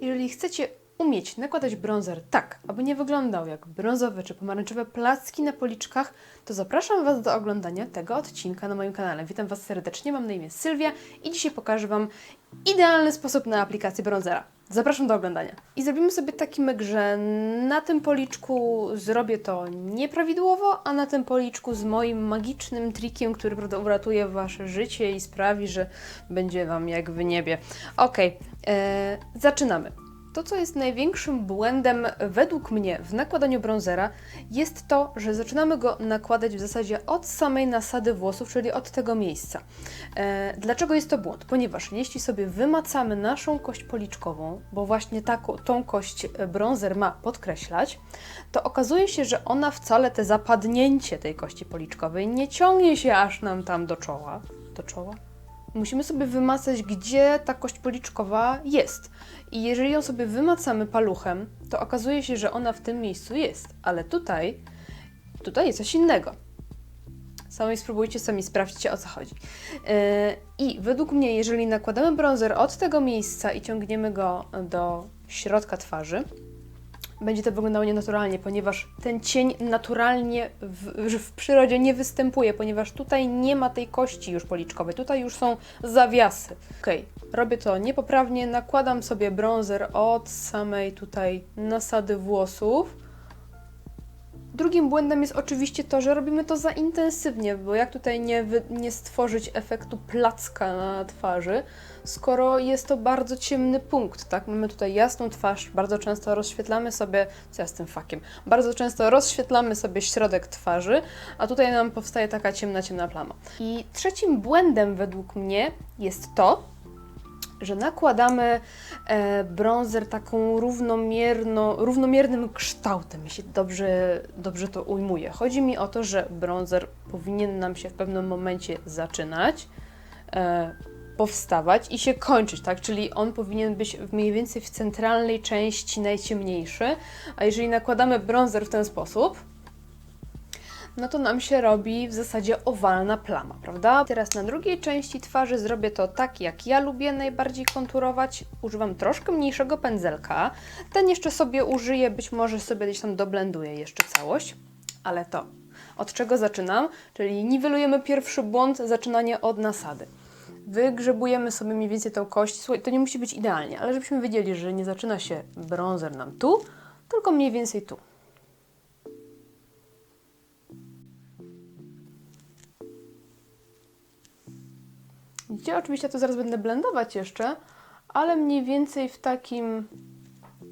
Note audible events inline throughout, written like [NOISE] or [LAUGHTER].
Jeżeli chcecie umieć nakładać bronzer tak, aby nie wyglądał jak brązowe czy pomarańczowe placki na policzkach, to zapraszam Was do oglądania tego odcinka na moim kanale. Witam Was serdecznie, mam na imię Sylwia i dzisiaj pokażę Wam idealny sposób na aplikację bronzera. Zapraszam do oglądania. I zrobimy sobie taki myk, że na tym policzku zrobię to nieprawidłowo, a na tym policzku z moim magicznym trikiem, który prawda, uratuje Wasze życie i sprawi, że będzie Wam jak w niebie. Okej, e, zaczynamy. To, co jest największym błędem według mnie w nakładaniu bronzera, jest to, że zaczynamy go nakładać w zasadzie od samej nasady włosów, czyli od tego miejsca. E, dlaczego jest to błąd? Ponieważ jeśli sobie wymacamy naszą kość policzkową, bo właśnie taką, tą kość bronzer ma podkreślać, to okazuje się, że ona wcale te zapadnięcie tej kości policzkowej nie ciągnie się aż nam tam do czoła. Do czoła? Musimy sobie wymacać, gdzie ta kość policzkowa jest. I jeżeli ją sobie wymacamy paluchem, to okazuje się, że ona w tym miejscu jest, ale tutaj, tutaj jest coś innego. Sami spróbujcie, sami sprawdźcie o co chodzi. Yy, I według mnie, jeżeli nakładamy bronzer od tego miejsca i ciągniemy go do środka twarzy, będzie to wyglądało nienaturalnie, ponieważ ten cień naturalnie w, w przyrodzie nie występuje, ponieważ tutaj nie ma tej kości już policzkowej, tutaj już są zawiasy. Ok, robię to niepoprawnie, nakładam sobie bronzer od samej tutaj nasady włosów. Drugim błędem jest oczywiście to, że robimy to za intensywnie, bo jak tutaj nie, nie stworzyć efektu placka na twarzy, skoro jest to bardzo ciemny punkt, tak? Mamy tutaj jasną twarz, bardzo często rozświetlamy sobie, co ja z tym fakiem, bardzo często rozświetlamy sobie środek twarzy, a tutaj nam powstaje taka ciemna, ciemna plama. I trzecim błędem według mnie jest to, że nakładamy e, bronzer taką równomierno, równomiernym kształtem, jeśli dobrze, dobrze to ujmuję. Chodzi mi o to, że bronzer powinien nam się w pewnym momencie zaczynać, e, powstawać i się kończyć, tak? Czyli on powinien być mniej więcej w centralnej części najciemniejszy, a jeżeli nakładamy bronzer w ten sposób, no to nam się robi w zasadzie owalna plama, prawda? Teraz na drugiej części twarzy zrobię to tak, jak ja lubię najbardziej konturować. Używam troszkę mniejszego pędzelka. Ten jeszcze sobie użyję, być może sobie gdzieś tam doblenduję jeszcze całość, ale to od czego zaczynam? Czyli niwelujemy pierwszy błąd, zaczynanie od nasady. Wygrzebujemy sobie mniej więcej tą kość. Słuchaj, to nie musi być idealnie, ale żebyśmy wiedzieli, że nie zaczyna się bronzer nam tu, tylko mniej więcej tu. Widzicie, oczywiście to zaraz będę blendować jeszcze, ale mniej więcej w takim,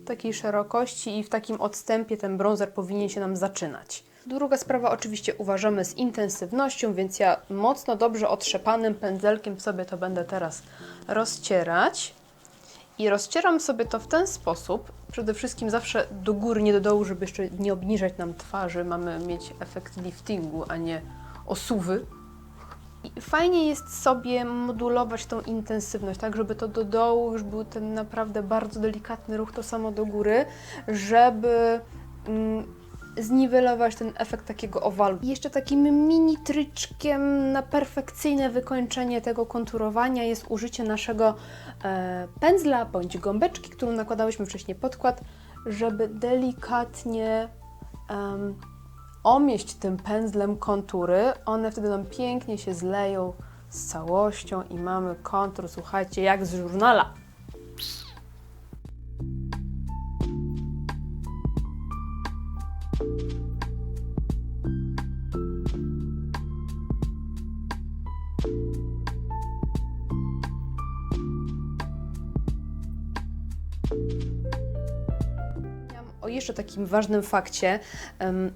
takiej szerokości i w takim odstępie ten bronzer powinien się nam zaczynać. Druga sprawa, oczywiście uważamy z intensywnością, więc ja mocno dobrze otrzepanym pędzelkiem sobie to będę teraz rozcierać. I rozcieram sobie to w ten sposób, przede wszystkim zawsze do góry, nie do dołu, żeby jeszcze nie obniżać nam twarzy. Mamy mieć efekt liftingu, a nie osuwy. I fajnie jest sobie modulować tą intensywność, tak, żeby to do dołu już był ten naprawdę bardzo delikatny ruch, to samo do góry, żeby mm, zniwelować ten efekt takiego owalu. I jeszcze takim mini tryczkiem na perfekcyjne wykończenie tego konturowania jest użycie naszego e, pędzla bądź gąbeczki, którą nakładałyśmy wcześniej podkład, żeby delikatnie em, omieść tym pędzlem kontury, one wtedy nam pięknie się zleją z całością i mamy kontur, słuchajcie, jak z żurnala. O jeszcze takim ważnym fakcie,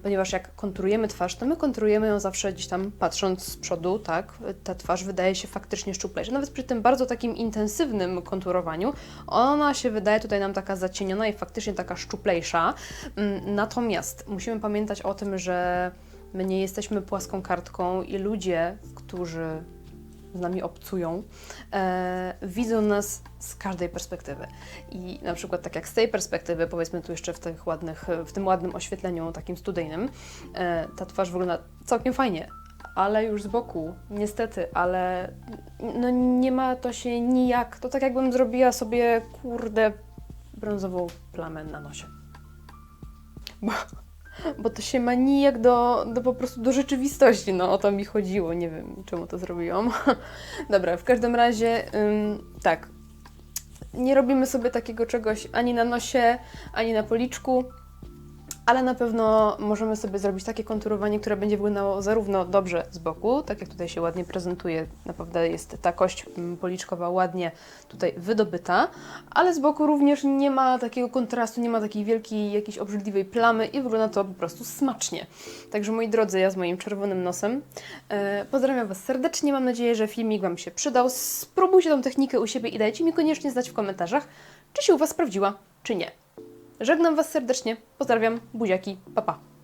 ponieważ jak konturujemy twarz, to my konturujemy ją zawsze gdzieś tam patrząc z przodu, tak? Ta twarz wydaje się faktycznie szczuplejsza. Nawet przy tym bardzo takim intensywnym konturowaniu, ona się wydaje tutaj nam taka zacieniona i faktycznie taka szczuplejsza. Mm, Natomiast musimy pamiętać o tym, że my nie jesteśmy płaską kartką i ludzie, którzy z nami obcują, e, widzą nas z każdej perspektywy. I na przykład tak jak z tej perspektywy, powiedzmy tu jeszcze w, tych ładnych, w tym ładnym oświetleniu takim studyjnym, e, ta twarz wygląda całkiem fajnie, ale już z boku, niestety, ale no nie ma to się nijak, to tak jakbym zrobiła sobie, kurde, brązową plamę na nosie. Bo, bo to się ma nijak do, do po prostu do rzeczywistości, no o to mi chodziło, nie wiem czemu to zrobiłam. [LAUGHS] Dobra, w każdym razie ym, tak, nie robimy sobie takiego czegoś ani na nosie, ani na policzku, ale na pewno możemy sobie zrobić takie konturowanie, które będzie wyglądało zarówno dobrze z boku, tak jak tutaj się ładnie prezentuje, naprawdę jest ta kość mm, policzkowa ładnie tutaj wydobyta, ale z boku również nie ma takiego kontrastu, nie ma takiej wielkiej, jakiejś obrzydliwej plamy i wygląda to po prostu smacznie. Także moi drodzy, ja z moim czerwonym nosem e, pozdrawiam Was serdecznie, mam nadzieję, że filmik Wam się przydał. Spróbujcie tą technikę u siebie i dajcie mi koniecznie znać w komentarzach, czy się u Was sprawdziła, czy nie. Żegnam Was serdecznie, pozdrawiam, buziaki, papa. Pa.